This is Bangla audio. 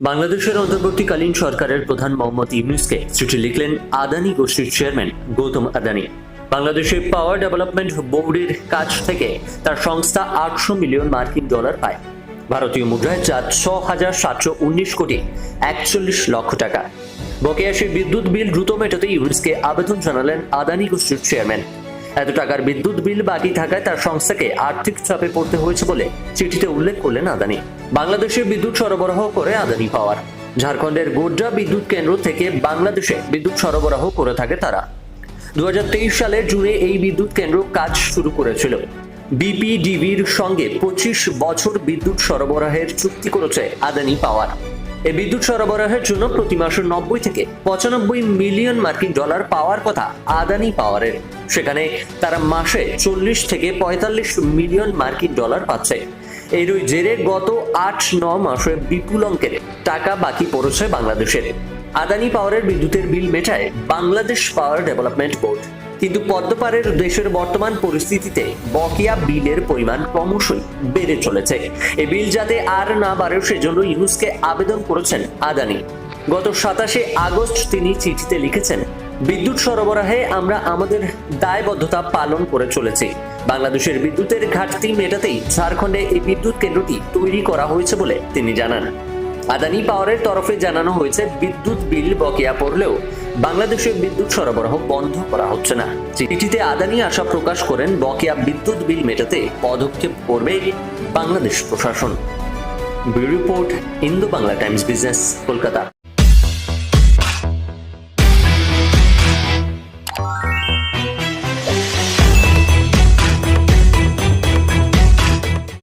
বাংলাদেশের অন্তর্বর্তীকালীন সরকারের প্রধান মোহাম্মদ ইউনুসকে চিঠি লিখলেন আদানি গোষ্ঠীর চেয়ারম্যান গৌতম আদানি। বাংলাদেশের পাওয়ার ডেভেলপমেন্ট বোর্ডের কাছ থেকে তার সংস্থা আটশো মিলিয়ন মার্কিন ডলার পায়। ভারতীয় মুদ্রায় যা ছ হাজার সাতশো উনিশ কোটি, একচল্লিশ লক্ষ টাকা। বকেয়া সেই বিদ্যুৎ বিল দ্রুত মেটাতে ইউনুসকে আবেদন জানালেন আদানি গোষ্ঠীর চেয়ারম্যান। এত টাকার বিদ্যুৎ বিল বাকি থাকায় তার সংস্থাকে আর্থিক চাপে পড়তে হয়েছে বলে চিঠিতে উল্লেখ করলেন আদানি। বাংলাদেশে বিদ্যুৎ সরবরাহ করে আদানি পাওয়ার। ঝাড়খণ্ডের গোড্রা বিদ্যুৎ কেন্দ্র থেকে বাংলাদেশে বিদ্যুৎ সরবরাহ করে থাকে তারা। দু সালের জুনে এই বিদ্যুৎ কেন্দ্র কাজ শুরু করেছিল। বিপিডিবির সঙ্গে পঁচিশ বছর বিদ্যুৎ সরবরাহের চুক্তি করেছে আদানি পাওয়ার। এই বিদ্যুৎ সরবরাহের জন্য প্রতি মাসে নব্বই থেকে পঁচানব্বই মিলিয়ন মার্কিন ডলার পাওয়ার কথা আদানি পাওয়ারের। সেখানে তারা মাসে চল্লিশ থেকে পঁয়তাল্লিশ মিলিয়ন মার্কিন ডলার পাচ্ছে। এরই জেরে গত আট ন মাসে বিপুল অঙ্কের টাকা বাকি পড়েছে বাংলাদেশের। আদানি পাওয়ারের বিদ্যুতের বিল মেটায় বাংলাদেশ পাওয়ার ডেভেলপমেন্ট বোর্ড। কিন্তু পদ্মপাড়ের দেশের বর্তমান পরিস্থিতিতে বকেয়া বিলের পরিমাণ ক্রমশই বেড়ে চলেছে। এই বিল যাতে আর না বাড়ে সেজন্য ইউনুসকে আবেদন করেছেন আদানি। গত সাতাশে আগস্ট তিনি চিঠিতে লিখেছেন বিদ্যুৎ সরবরাহে আমরা আমাদের দায়বদ্ধতা পালন করে চলেছি। বাংলাদেশের বিদ্যুতের ঘাটতি মেটাতেই ঝাড়খণ্ডে এই বিদ্যুৎ কেন্দ্রটি তৈরি করা হয়েছে বলে তিনি জানান। আদানি পাওয়ারের তরফে জানানো হয়েছে, বিদ্যুৎ বিল বকেয়া পড়লেও বাংলাদেশে বিদ্যুৎ সরবরাহ বন্ধ করা হচ্ছে না। চিঠিতে আদানি আশা প্রকাশ করেন, বকেয়া বিদ্যুৎ বিল মেটাতে পদক্ষেপ করবে বাংলাদেশ প্রশাসন। Report Indo Bangla Times business, Kolkata.